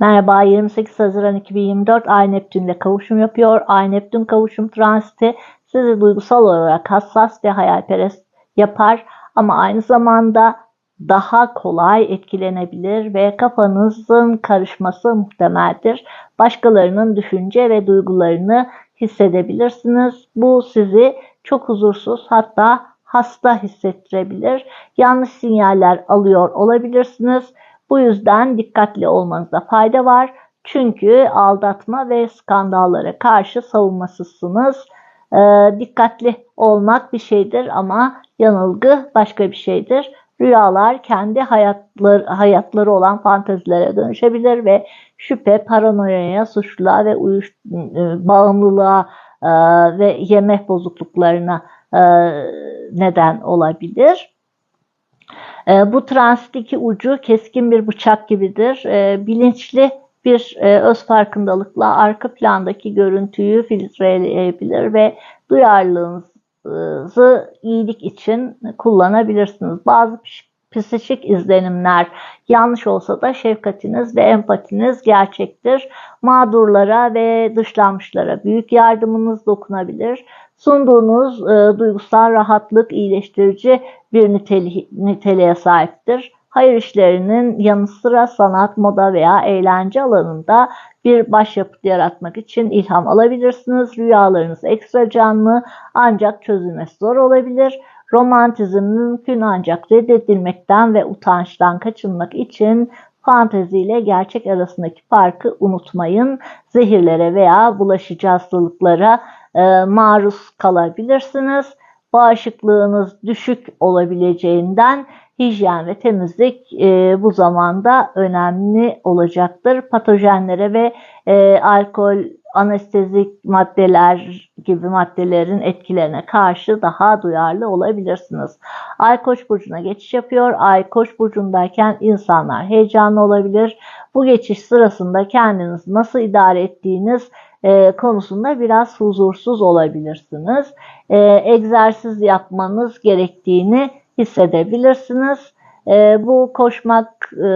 Merhaba 28 Haziran 2024 Ay Neptün'le kavuşum yapıyor. Ay Neptün kavuşum transiti sizi duygusal olarak hassas ve hayalperest yapar ama aynı zamanda daha kolay etkilenebilir ve kafanızın karışması muhtemeldir. Başkalarının düşünce ve duygularını hissedebilirsiniz. Bu sizi çok huzursuz hatta hasta hissettirebilir. Yanlış sinyaller alıyor olabilirsiniz. Bu yüzden dikkatli olmanızda fayda var. Çünkü aldatma ve skandallara karşı savunmasızsınız. Ee, dikkatli olmak bir şeydir ama yanılgı başka bir şeydir. Rüyalar kendi hayatları, hayatları olan fantezilere dönüşebilir ve şüphe, paranoyaya, suçluluğa ve uyuş, e, bağımlılığa e, ve yemek bozukluklarına e, neden olabilir. E, bu transitteki ucu keskin bir bıçak gibidir. E, bilinçli bir e, öz farkındalıkla arka plandaki görüntüyü filtreleyebilir ve duyarlılığınızı iyilik için kullanabilirsiniz. Bazı psikik izlenimler yanlış olsa da şefkatiniz ve empatiniz gerçektir. Mağdurlara ve dışlanmışlara büyük yardımınız dokunabilir. Sunduğunuz e, duygusal rahatlık iyileştirici bir niteli niteliğe sahiptir. Hayır işlerinin yanı sıra sanat, moda veya eğlence alanında bir başyapıt yaratmak için ilham alabilirsiniz. Rüyalarınız ekstra canlı ancak çözülmesi zor olabilir. Romantizm mümkün ancak reddedilmekten ve utançtan kaçınmak için fantezi ile gerçek arasındaki farkı unutmayın. Zehirlere veya bulaşıcı hastalıklara e, maruz kalabilirsiniz. Bağışıklığınız düşük olabileceğinden hijyen ve temizlik e, bu zamanda önemli olacaktır. Patojenlere ve e, alkol, anestezik maddeler gibi maddelerin etkilerine karşı daha duyarlı olabilirsiniz. Ay Koç burcuna geçiş yapıyor. Ay Koç burcundayken insanlar heyecanlı olabilir. Bu geçiş sırasında kendiniz nasıl idare ettiğiniz e, konusunda biraz huzursuz olabilirsiniz. E, egzersiz yapmanız gerektiğini hissedebilirsiniz. E, bu koşmak, e,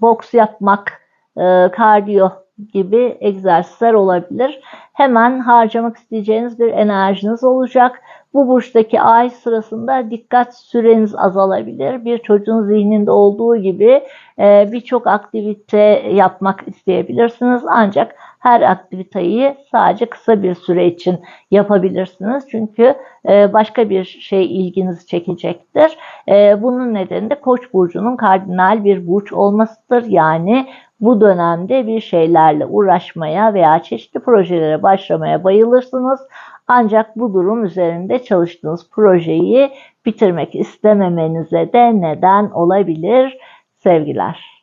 boks yapmak, e, kardiyo gibi egzersizler olabilir. Hemen harcamak isteyeceğiniz bir enerjiniz olacak. Bu burçtaki ay sırasında dikkat süreniz azalabilir. Bir çocuğun zihninde olduğu gibi e, birçok aktivite yapmak isteyebilirsiniz. Ancak her aktiviteyi sadece kısa bir süre için yapabilirsiniz. Çünkü e, başka bir şey ilginizi çekecektir. E, bunun nedeni de Koç burcunun kardinal bir burç olmasıdır. Yani bu dönemde bir şeylerle uğraşmaya veya çeşitli projelere başlamaya bayılırsınız. Ancak bu durum üzerinde çalıştığınız projeyi bitirmek istememenize de neden olabilir. Sevgiler.